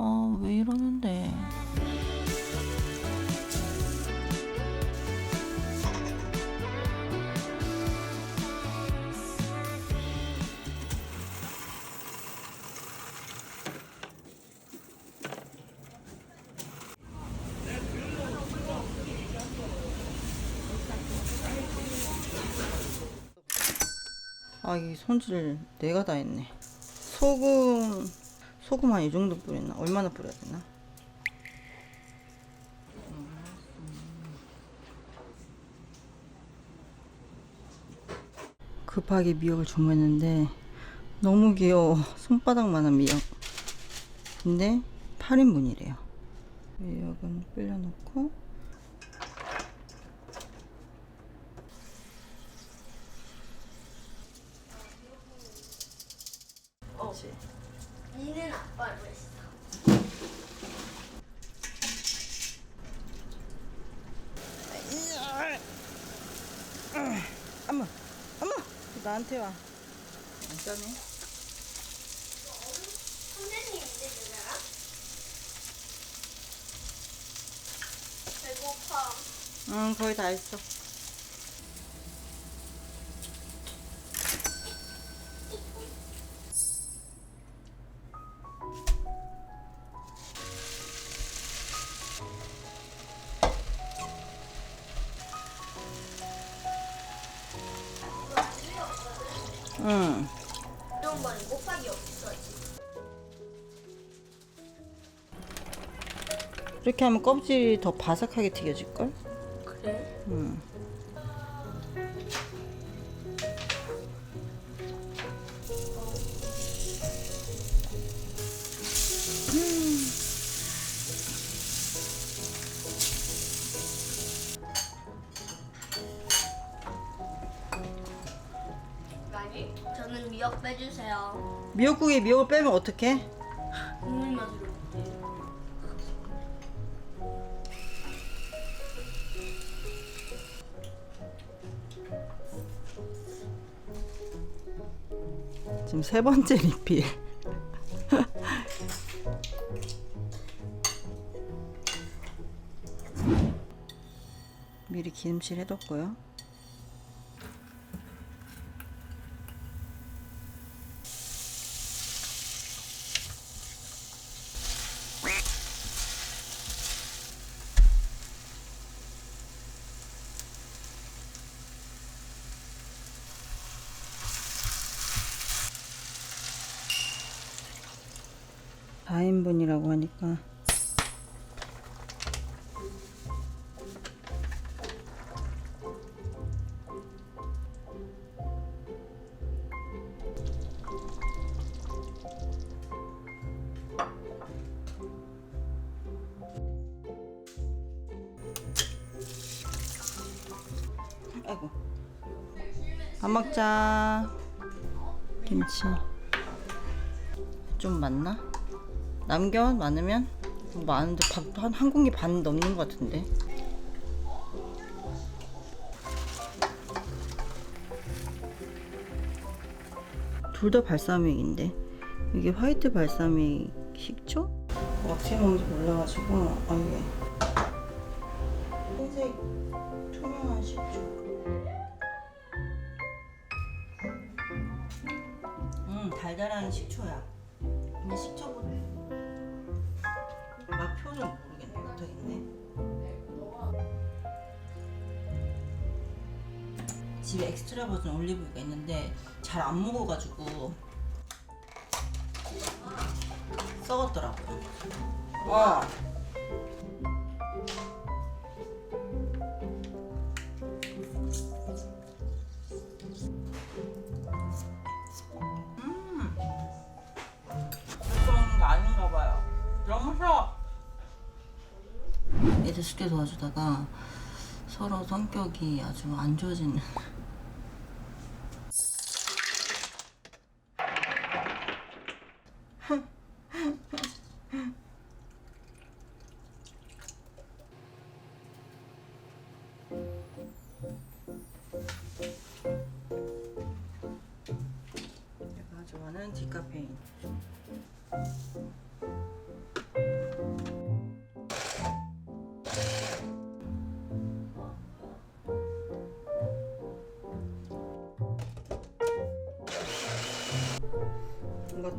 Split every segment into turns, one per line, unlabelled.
아, 왜 이러는데? 아, 이 손질 내가 다 했네. 소금, 소금 한 이 정도 뿌렸나? 얼마나 뿌려야 되나? 급하게 미역을 주문했는데 너무 귀여워. 손바닥만한 미역. 근데 8인분이래요. 미역은 불려놓고 그렇지. 엄마, 엄마, 나한테 와. 안 짜네.
선생님 이제 되잖아. 배고파.
응, 거의 다 했어. 이렇게 하면 껍질이 더 바삭하게 튀겨질걸?
그래?
응.
저는 미역 빼주세요.
미역국에 미역을 빼면 어떡해? 지금 세 번째 리필. 미리 기름칠 해뒀고요. 사인분이라고 하니까. 아이고. 밥 먹자. 김치. 좀 많나? 남겨 많으면? 뭐 많은데 밥도 한, 한 공기 반 넘는 것 같은데. 둘 다 발사믹인데. 이게 화이트 발사믹 식초? 뭐 어떻게 먹는지 몰라가지고 아이 집에 엑스트라 버전 올리브유가 있는데 잘 안 먹어가지고 썩었더라고요 어 이렇게 먹는 거 아닌가 봐요. 너무 싫어. 애들 숙제 도와주다가 서로 성격이 아주 안 좋아지는. 내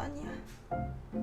아니야.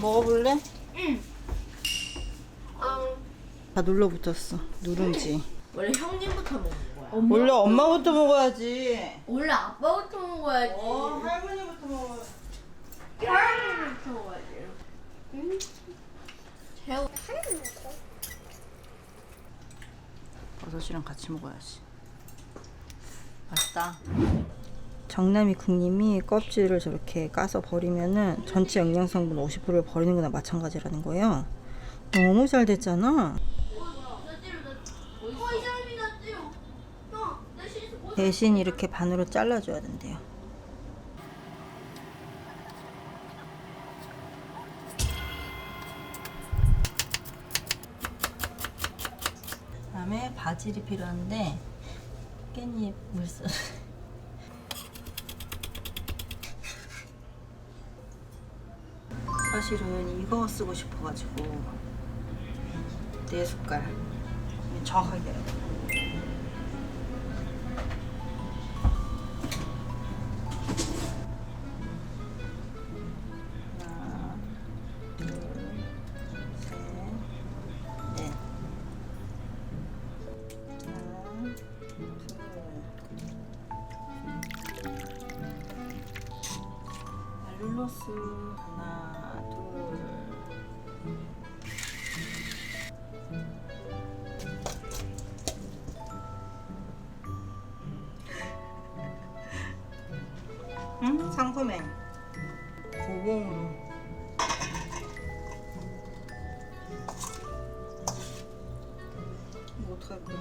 먹어볼래?
음.
다 눌러붙었어. 누룽지.
원래 형님부터 먹는 거야.
원래 엄마부터 먹어야지.
원래 아빠부터 먹어야지.
어, 할머니부터 먹어.
할머니부터 먹어야지. 음. 새우.
버섯이랑 같이 먹어야지. 맛있다. 정남이 국님이 껍질을 저렇게 까서 버리면은 전체 영양성분 50%를 버리는 거나 마찬가지라는 거예요. 너무 잘 됐잖아. 대신 이렇게 반으로 잘라줘야 된대요. 그다음에 바질이 필요한데 깻잎 물소. 사실은 이거 쓰고 싶어가지고 네 숟갈 정확하게 둘. 알룰로스 상품행. 고봉으로. 이거 어떡할 거야?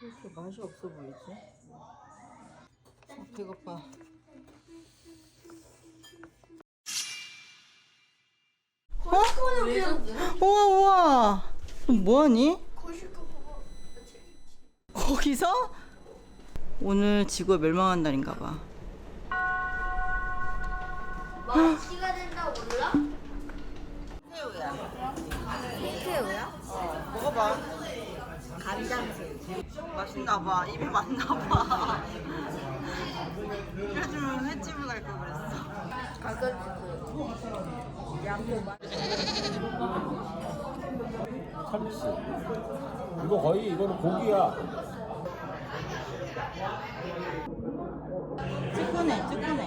왜 이렇게 맛이 없어 보이지? 아, 배고파. 우와 우와 너 뭐하니? 거기서? 오늘 지구가 멸망한 날인가 봐
머치가 된다 몰라?
새우야
새우야?
어 먹어봐
간장새우.
맛있나 봐 입에 맞나 봐 그래주면 횟집을 갈 걸 그랬어.
참치. 이거 거의 이거는 고기야.
찌끄네 찌끄네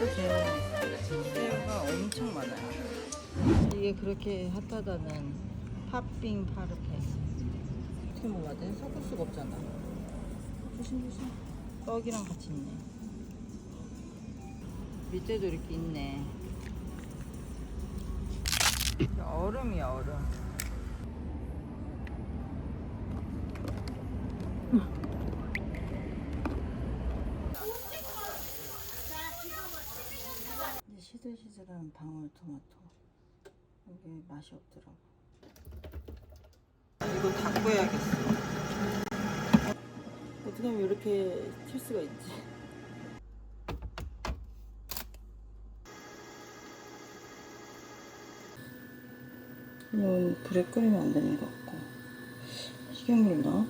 그치 새우가 엄청 많아요 이게 그렇게 핫하다는 팥빙 파르페 어떻게 먹어야 돼? 섞을 수가 없잖아. 조심 조심. 떡이랑 같이 있네. 밑에도 이렇게 있네. 얼음이야 얼음. 시들시들한 방울토마토. 이게 맛이 없더라고 이거 닦고 해야겠어 지금 이렇게 튈 수가 있지. 이건 불에 끓이면 안 되는 것 같고 식용유를 넣어.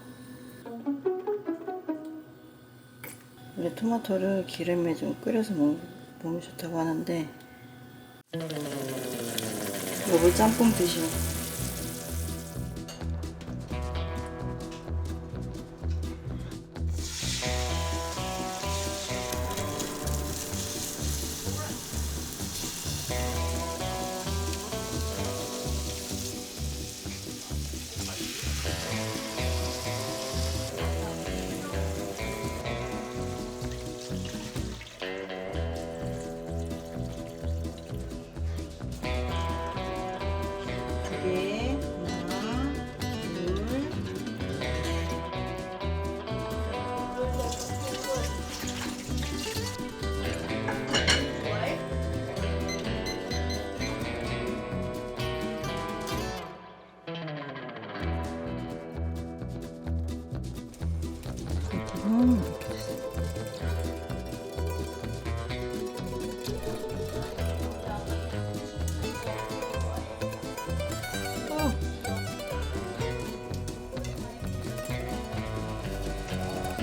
원래 토마토를 기름에 좀 끓여서 먹, 먹으면 좋다고 하는데 이거 짬뽕. 두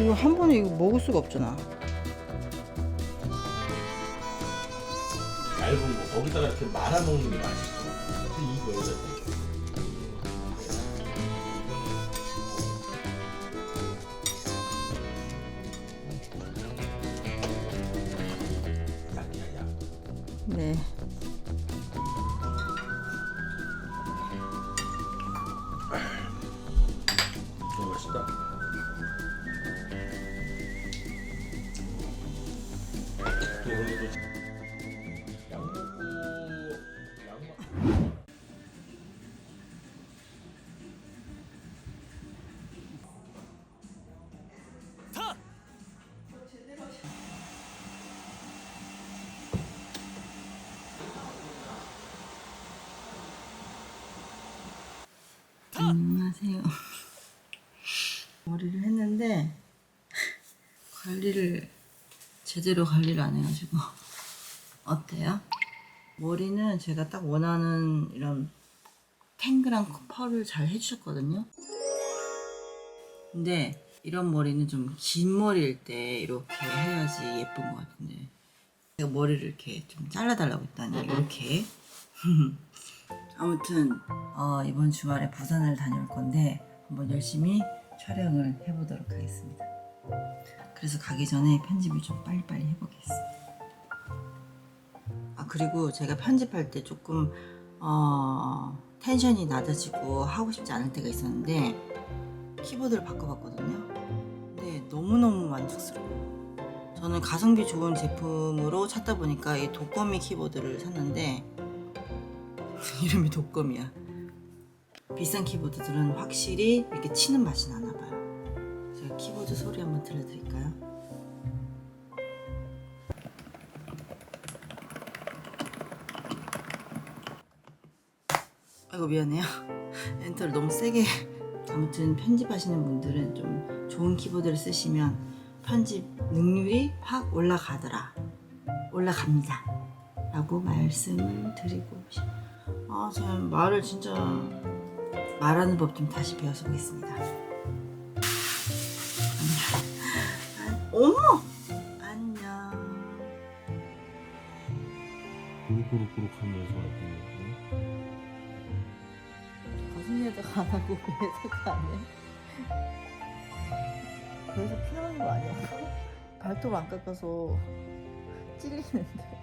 이거 한 번에 이거 먹을 수가 없잖아.
얇은 거 거기다가 이렇게 말아 먹는 게 맛있어. 근데 이거 약이
안녕하세요. 머리를 했는데 관리를 제대로 관리를 안 해가지고 어때요? 머리는 제가 딱 원하는 이런 탱글한 펄을 잘 해주셨거든요. 근데 이런 머리는 좀 긴 머리일 때 이렇게 해야지 예쁜 것 같은데 제가 머리를 이렇게 좀 잘라달라고 했더니 이렇게 아무튼 어, 이번 주말에 부산을 다녀올 건데 한번 열심히 촬영을 해보도록 하겠습니다. 그래서 가기 전에 편집을 좀 빨리빨리 해보겠습니다. 아 그리고 제가 편집할 때 조금 어, 텐션이 낮아지고 하고 싶지 않을 때가 있었는데 키보드를 바꿔봤거든요. 근데 너무너무 만족스러워요. 저는 가성비 좋은 제품으로 찾다 보니까 이 독거미 키보드를 샀는데 이름이 독검이야. 비싼 키보드들은 확실히 이렇게 치는 맛이 나나 봐요. 제가 키보드 소리 한번 들려드릴까요? 아이고 미안해요. 엔터를 너무 세게. 아무튼 편집하시는 분들은 좀 좋은 키보드를 쓰시면 편집 능률이 확 올라가더라. 올라갑니다. 라고 말씀을 드리고. 아, 제가 말을 진짜 말하는 법 좀 다시 배워서 보겠습니다. 안녕. 어머! 안녕.
꾸룩꾸룩꾸룩하면서 이렇게
거슬려다가 안 하고 그래서가 안 해? 그래서 피 나는 거 아니야? 발톱 안 깎아서 찔리는데.